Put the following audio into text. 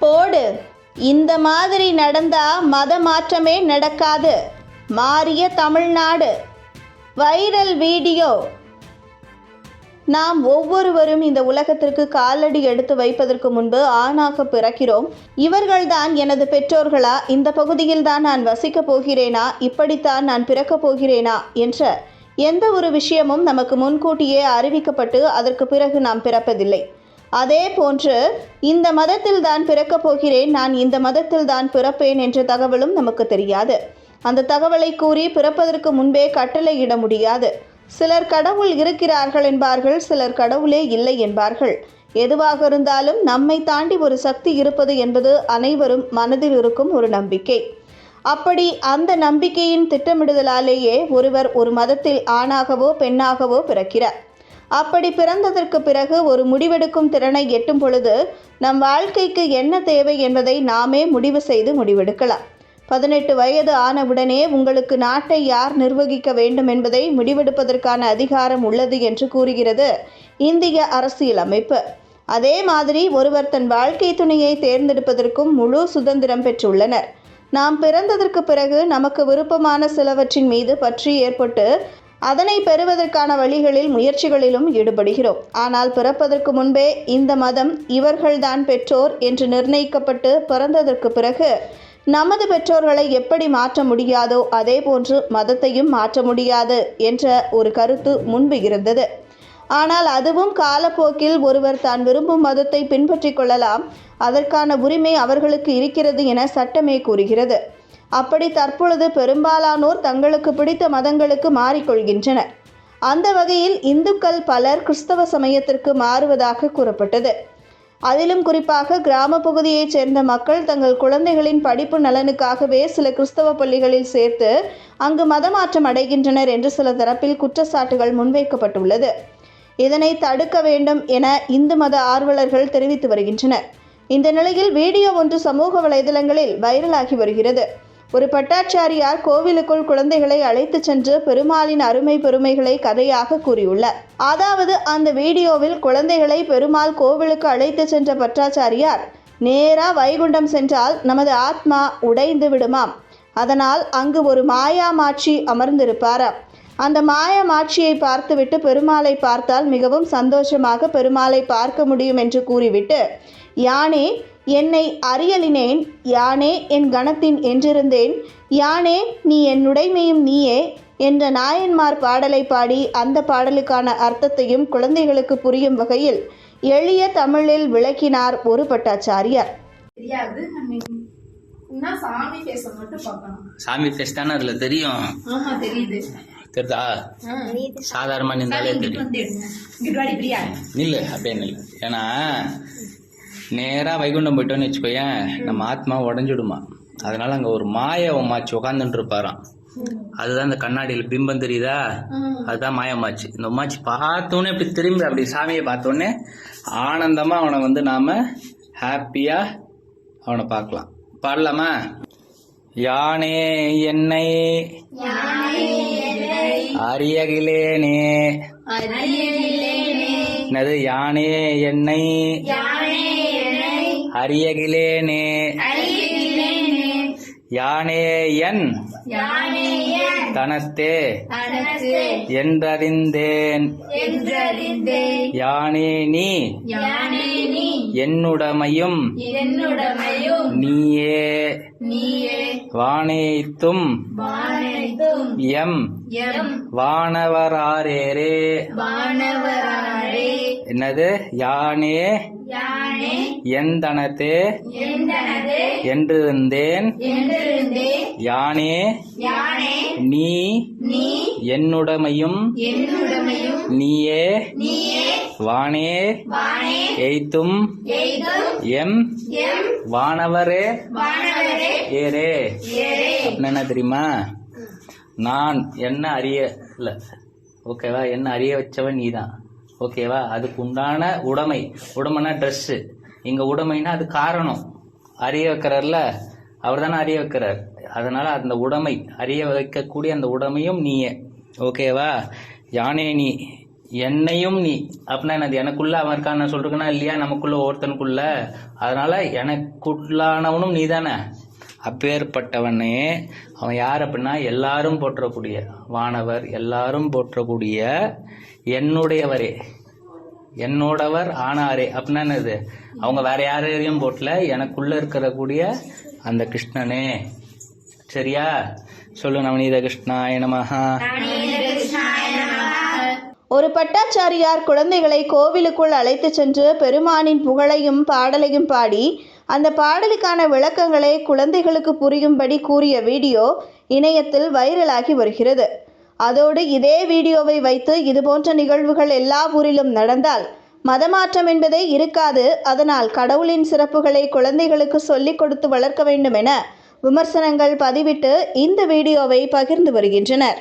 போடு. இந்த மாதிரி நடந்தா மத மாற்றமே நடக்காது. மாறிய தமிழ்நாடு. Viral video. நாம் ஒவ்வொருவரும் இந்த உலகத்திற்கு காலடி எடுத்து வைப்பதற்கு முன்பு ஆணாக பிறக்கிறோம். இவர்கள்தான் எனது பெற்றோர்களா? இந்த பகுதியில்தான் நான் வசிக்கப் போகிறேனா? இப்படித்தான் நான் பிறக்கப் போகிறேனா? என்ற எந்த ஒரு விஷயமும் நமக்கு முன்கூட்டியே அறிவிக்கப்பட்டு அதற்கு பிறகு நாம் பிறப்பதில்லை. அதே போன்று இந்த மதத்தில் தான் பிறக்கப் போகிறேன் நான் இந்த மதத்தில் தான் பிறப்பேன் என்ற தகவலும் நமக்கு தெரியாது. அந்த தகவலை கூறி பிறப்பதற்கு முன்பே கட்டளையிட முடியாது. சிலர் கடவுள் இருக்கிறார்கள் என்பார்கள் சிலர் கடவுளே இல்லை என்பார்கள். எதுவாக இருந்தாலும் நம்மை தாண்டி ஒரு சக்தி இருப்பது என்பது அனைவரும் மனதில் இருக்கும் ஒரு நம்பிக்கை. அப்படி அந்த நம்பிக்கையின் திட்டமிடுதலாலேயே ஒருவர் ஒரு மதத்தில் ஆணாகவோ பெண்ணாகவோ பிறக்கிறார். அப்படி பிறந்ததற்கு பிறகு ஒரு முடிவெடுக்கும் திறனை எட்டும் பொழுது நம் வாழ்க்கைக்கு என்ன தேவை என்பதை நாமே முடிவு செய்து முடிவெடுக்கலாம். பதினெட்டு வயது ஆனவுடனே உங்களுக்கு நாட்டை யார் நிர்வகிக்க வேண்டும் என்பதை முடிவெடுப்பதற்கான அதிகாரம் உள்ளது என்று கூறுகிறது இந்திய அரசியலமைப்பு அதே மாதிரி ஒருவர் தன் வாழ்க்கை துணையை தேர்ந்தெடுப்பதற்கும் முழு சுதந்திரம் பெற்றுள்ளனர். நாம் பிறந்ததற்கு பிறகு நமக்கு விருப்பமான சிலவற்றின் மீது பற்றி ஏற்பட்டு அதனை பெறுவதற்கான வழிகளில் முயற்சிகளிலும் ஈடுபடுகிறோம். ஆனால் பிறப்பதற்கு முன்பே இந்த மதம் இவர்கள்தான் பெற்றோர் என்று நிர்ணயிக்கப்பட்டு பிறந்ததற்கு பிறகு நமது பெற்றோர்களை எப்படி மாற்ற முடியாதோ அதே போன்று மதத்தையும் மாற்ற முடியாது என்ற ஒரு கருத்து முன்பு இருந்தது. ஆனால் அதுவும் காலப்போக்கில் ஒருவர் தான் விரும்பும் மதத்தை பின்பற்றிக் கொள்ளலாம். அதற்கான உரிமை அவர்களுக்கு இருக்கிறது என சட்டமே கூறுகிறது. அப்படி தற்பொழுது பெரும்பாலானோர் தங்களுக்கு பிடித்த மதங்களுக்கு மாறிக்கொள்கின்றனர். அந்த வகையில் இந்துக்கள் பலர் கிறிஸ்தவ சமயத்திற்கு மாறுவதாக கூறப்பட்டது. அதிலும் குறிப்பாக கிராம பகுதியைச் சேர்ந்த மக்கள் தங்கள் குழந்தைகளின் படிப்பு நலனுக்காகவே சில கிறிஸ்தவ பள்ளிகளில் சேர்த்து அங்கு மதமாற்றம் அடைகின்றனர் என்று சில தரப்பில் குற்றச்சாட்டுகள் முன்வைக்கப்பட்டுள்ளது. இதனை தடுக்க வேண்டும் என இந்து மத ஆர்வலர்கள் தெரிவித்து வருகின்றனர். இந்த நிலையில் வீடியோ ஒன்று சமூக வலைதளங்களில் வைரலாகி வருகிறது. ஒரு பட்டாச்சாரியார் கோவிலுக்குள் குழந்தைகளை அழைத்துச் சென்று பெருமாளின் அருமை பெருமைகளை கதையாக கூறியுள்ளார். அதாவது அந்த வீடியோவில் குழந்தைகளை பெருமாள் கோவிலுக்கு அழைத்துச் சென்ற பட்டாச்சாரியார் நேரா வைகுண்டம் சென்றால் நமது ஆத்மா உடைந்து விடுமாம். அதனால் அங்கு ஒரு மாயாமாட்சி அமர்ந்திருப்பாராம் அந்த மாயாமாட்சியை பார்த்துவிட்டு பெருமாளை பார்த்தால் மிகவும் சந்தோஷமாக பெருமாளை பார்க்க முடியும் என்று கூறிவிட்டு யானே என்னை அறியலினேன் யானே என் கணத்தின் என்றிருந்தேன். யானே நீ என் உடைமையும் நீயே என்ற நாயன்மார் பாடலை பாடி அந்த பாடலுக்கான அர்த்தத்தையும் குழந்தைகளுக்கு புரியும் வகையில் எளிய தமிழில் விளக்கினார் ஒரு பட்டாச்சாரியார். தெரியாது சாமி பேச மட்டும் பார்க்கணும். சாமி ஃபேஸ் தானே அதுல தெரியும்? ஆமா தெரியுது. தெரியுதா. சாதாரணமா நின்றாலே தெரியும். நில்லு அப்படியே நில்லு. ஏன்னா நேரா வைகுண்டம் போயிட்டோன்னு வச்சுக்கோயேன் நம்ம ஆத்மா உடஞ்சிடுமா? அதனால அங்க ஒரு மாயவமாச்சு உட்காந்துட்டு இருப்பாராம் அதுதான் இந்த கண்ணாடியில் பிம்பம் தெரியுதா? அதுதான் மாயமாச்சு இந்த உமாச்சி பார்த்தோன்னே இப்படி திரும்பி அப்படி சாமியை பார்த்தோன்னே ஆனந்தமா அவனை வந்து நாம ஹாப்பியா அவனை பார்க்கலாம். பாடலாமா? யானே என்னை அறியகிலேனே என்னது? யானே என்னை அறியகிலேனே. யானே என். தனத்தே என்றறிந்தேன். யானே நீ. என்னுடமையும். நீயே. வானேத்தும் எம். வானவராரேரே என்னது? யானே. எந்தனத்தே என்றிருந்தேன். யானே? நீ? என்னுடமையும்? நீயே? வானே? எய்த்தும்? எம்? வானவரே? ஏரே என்ன தெரியுமா? நான் என்ன அறிய இல்ல. ஓகேவா? என்ன அறிய வச்சவன் நீதான். ஓகேவா? அதுக்கு உண்டான உடைமை. உடைமைனா ட்ரெஸ்ஸு இங்க உடைமைனா அது காரணம். அறிய வைக்கிறார்ல அவர் தானே அறிய வைக்கிறார். அதனால அந்த உடைமை அறிய வைக்கக்கூடிய அந்த உடைமையும் நீயே. ஓகேவா யானே நீ என்னையும் நீ. அப்படின்னா என்னது? எனக்குள்ள அவன் இருக்கான்னு சொல்றேன்னா இல்லையா? நமக்குள்ள ஒருத்தனுக்குள்ள அதனால எனக்குள்ளானவனும் நீ தானே அப்பேற்பட்டவனே. அவன் யார் அப்படின்னா எல்லாரும் போற்றக்கூடிய வானவர் எல்லாரும் போற்றக்கூடிய என்னுடையவரே. என்னோடவர் ஆனாரே. அப்படின்னா என்னது? அவங்க வேற யாரையும் போட்டல. எனக்குள்ள இருக்கிற கூடிய அந்த கிருஷ்ணனே. சரியா? சொல்லு நவநீத கிருஷ்ணாய நமஹா. ஒரு பட்டாச்சாரியார் குழந்தைகளை கோவிலுக்குள் அழைத்துச் சென்று பெருமானின் புகழையும் பாடலையும் பாடி அந்த பாடலுக்கான விளக்கங்களை குழந்தைகளுக்கு புரியும்படி கூறிய வீடியோ இணையத்தில் வைரலாகி வருகிறது. அதோடு இதே வீடியோவை வைத்து இதுபோன்ற நிகழ்வுகள் எல்லா ஊரிலும் நடந்தால் மதமாற்றம் என்பதே இருக்காது. அதனால் கடவுளின் சிறப்புகளை குழந்தைகளுக்கு சொல்லிக் கொடுத்து வளர்க்க வேண்டும் என விமர்சனங்கள் பதிவிட்டு இந்த வீடியோவை பகிர்ந்து வருகின்றனர்.